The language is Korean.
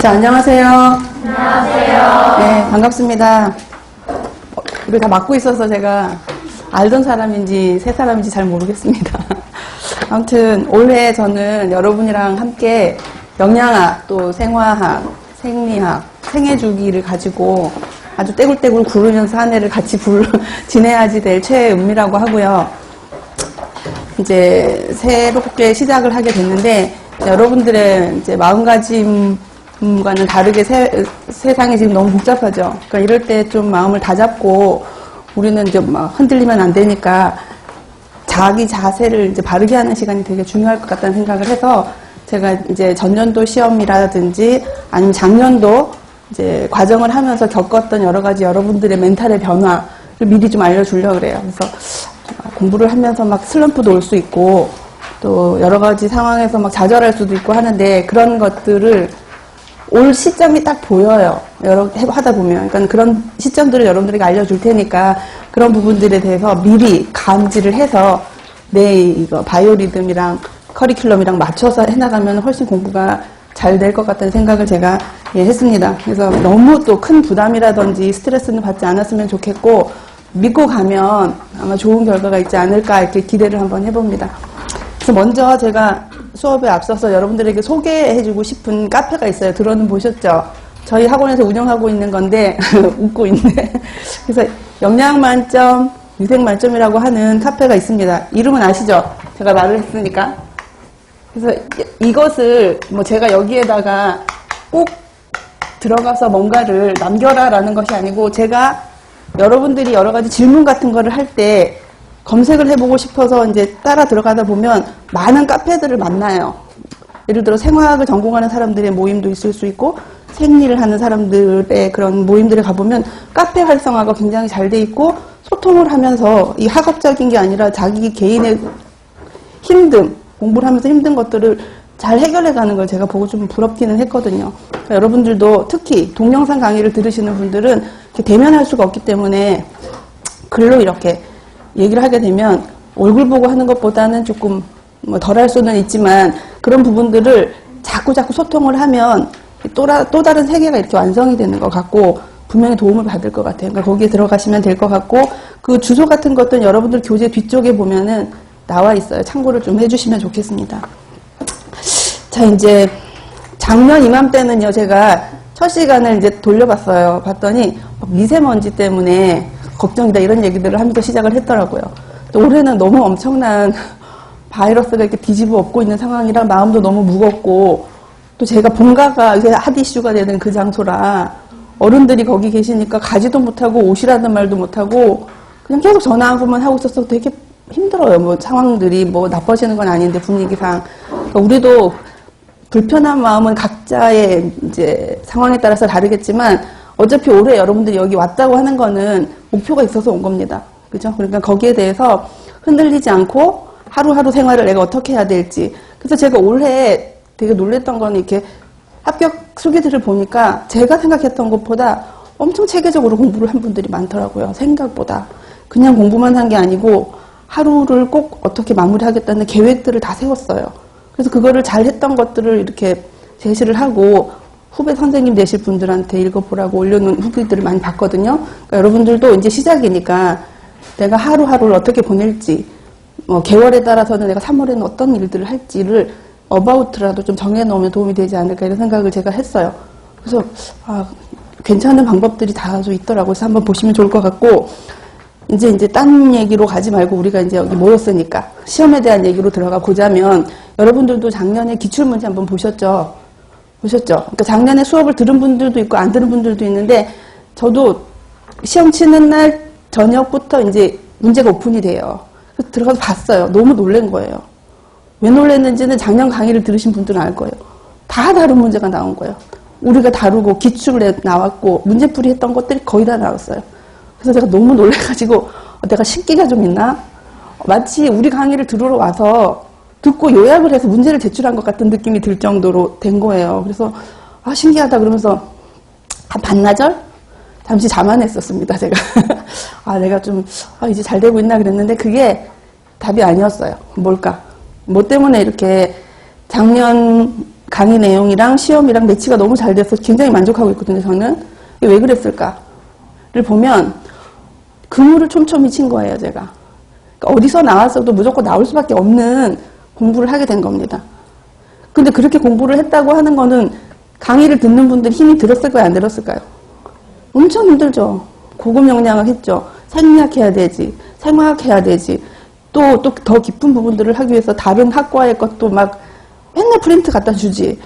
자, 안녕하세요. 안녕하세요. 네, 반갑습니다. 어, 이걸 다 맡고 있어서 제가 알던 사람인지 새 사람인지 잘 모르겠습니다. 아무튼 올해 저는 여러분이랑 함께 영양학, 또 생화학, 생리학, 생애주기를 가지고 아주 떼굴떼굴 구르면서 한 해를 같이 불, 지내야지 될 최은미라고 하고요. 이제 새롭게 시작을 하게 됐는데 여러분들의 이제 마음가짐 과는 다르게 세, 세상이 지금 너무 복잡하죠. 그러니까 이럴 때 좀 마음을 다잡고 우리는 이제 막 흔들리면 안 되니까 자기 자세를 이제 바르게 하는 시간이 되게 중요할 것 같다는 생각을 해서 제가 이제 전년도 시험이라든지 아니면 작년도 이제 과정을 하면서 겪었던 여러 가지 여러분들의 멘탈의 변화를 미리 좀 알려주려고 그래요. 그래서 공부를 하면서 막 슬럼프도 올 수 있고 또 여러 가지 상황에서 막 좌절할 수도 있고 하는데 그런 것들을 올 시점이 딱 보여요. 여러 해- 하다 보면 그러니까 그런 시점들을 여러분들에게 알려줄 테니까 그런 부분들에 대해서 미리 감지를 해서 내 이거 바이오리듬이랑 커리큘럼이랑 맞춰서 해나가면 훨씬 공부가 잘 될 것 같다는 생각을 제가 예, 했습니다. 그래서 너무 또 큰 부담이라든지 스트레스는 받지 않았으면 좋겠고 믿고 가면 아마 좋은 결과가 있지 않을까 이렇게 기대를 한번 해봅니다. 그래서 먼저 제가 수업에 앞서서 여러분들에게 소개해주고 싶은 카페가 있어요. 들어는 보셨죠? 저희 학원에서 운영하고 있는 건데 웃고 있네. 그래서 영양 만점, 위생 만점이라고 하는 카페가 있습니다. 이름은 아시죠? 제가 말을 했으니까. 그래서 이- 이것을 뭐 제가 여기에다가 꼭 들어가서 뭔가를 남겨라라는 것이 아니고 제가 여러분들이 여러 가지 질문 같은 거를 할 때 검색을 해보고 싶어서 이제 따라 들어가다 보면 많은 카페들을 만나요. 예를 들어 생화학을 전공하는 사람들의 모임도 있을 수 있고 생리를 하는 사람들의 그런 모임들에 가보면 카페 활성화가 굉장히 잘 돼 있고 소통을 하면서 이 학업적인 게 아니라 자기 개인의 힘듦, 공부를 하면서 힘든 것들을 잘 해결해 가는 걸 제가 보고 좀 부럽기는 했거든요. 그러니까 여러분들도 특히 동영상 강의를 들으시는 분들은 대면할 수가 없기 때문에 글로 이렇게 얘기를 하게 되면 얼굴 보고 하는 것보다는 조금 뭐 덜 할 수는 있지만 그런 부분들을 자꾸 자꾸 소통을 하면 또, 라- 또 다른 세계가 이렇게 완성이 되는 것 같고 분명히 도움을 받을 것 같아요. 그러니까 거기에 들어가시면 될 것 같고 그 주소 같은 것들은 여러분들 교재 뒤쪽에 보면은 나와 있어요. 참고를 좀 해주시면 좋겠습니다. 자, 이제 작년 이맘때는요, 제가 첫 시간을 이제 돌려봤어요. 봤더니 막 미세먼지 때문에 걱정이다 이런 얘기들을 하면서 시작을 했더라고요. 또 올해는 너무 엄청난 바이러스가 이렇게 뒤집어 엎고 있는 상황이라 마음도 너무 무겁고 또 제가 본가가 이제 핫 이슈가 되는 그 장소라 어른들이 거기 계시니까 가지도 못하고 오시라는 말도 못하고 그냥 계속 전화 한 번만 하고 있어서 되게 힘들어요. 뭐 상황들이 뭐 나빠지는 건 아닌데 분위기상 그러니까 우리도 불편한 마음은 각자의 이제 상황에 따라서 다르겠지만 어차피 올해 여러분들이 여기 왔다고 하는 거는 목표가 있어서 온 겁니다. 그죠? 그러니까 거기에 대해서 흔들리지 않고 하루하루 생활을 내가 어떻게 해야 될지. 그래서 제가 올해 되게 놀랬던 건 이렇게 합격 수기들을 보니까 제가 생각했던 것보다 엄청 체계적으로 공부를 한 분들이 많더라고요. 생각보다. 그냥 공부만 한 게 아니고 하루를 꼭 어떻게 마무리하겠다는 계획들을 다 세웠어요. 그래서 그거를 잘 했던 것들을 이렇게 제시를 하고 후배 선생님 되실 분들한테 읽어보라고 올려놓은 후기들을 많이 봤거든요. 그러니까 여러분들도 이제 시작이니까 내가 하루하루를 어떻게 보낼지, 뭐 개월에 따라서는 내가 3월에는 어떤 일들을 할지를 어바웃라도 좀 정해놓으면 도움이 되지 않을까 이런 생각을 제가 했어요. 그래서 아, 괜찮은 방법들이 다수 있더라고요. 그래서 한번 보시면 좋을 것 같고 이제 이제 딴 얘기로 가지 말고 우리가 이제 여기 모였으니까 시험에 대한 얘기로 들어가 보자면 여러분들도 작년에 기출문제 한번 보셨죠? 보셨죠? 그러니까 작년에 수업을 들은 분들도 있고 안 들은 분들도 있는데 저도 시험 치는 날 저녁부터 이제 문제가 오픈이 돼요. 들어가서 봤어요. 너무 놀란 거예요. 왜 놀랐는지는 작년 강의를 들으신 분들은 알 거예요. 다 다른 문제가 나온 거예요. 우리가 다루고 기출에 나왔고 문제풀이 했던 것들이 거의 다 나왔어요. 그래서 제가 너무 놀래가지고 어, 내가 신기가 좀 있나? 마치 우리 강의를 들으러 와서 듣고 요약을 해서 문제를 제출한 것 같은 느낌이 들 정도로 된 거예요. 그래서 아 신기하다 그러면서 한 반나절 잠시 자만했었습니다. 제가 아 내가 좀 아, 이제 잘 되고 있나 그랬는데 그게 답이 아니었어요. 뭘까? 뭐 때문에 이렇게 작년 강의 내용이랑 시험이랑 매치가 너무 잘 돼서 굉장히 만족하고 있거든요, 저는. 왜 그랬을까를 보면 그물을 촘촘히 친 거예요, 제가. 그러니까 어디서 나왔어도 무조건 나올 수밖에 없는 공부를 하게 된 겁니다. 근데 그렇게 공부를 했다고 하는 거는 강의를 듣는 분들 힘이 들었을까요, 안 들었을까요? 엄청 힘들죠. 고급 역량을 했죠. 생리학해야 되지, 생화학해야 되지. 또, 또 더 깊은 부분들을 하기 위해서 다른 학과의 것도 막 맨날 프린트 갖다 주지.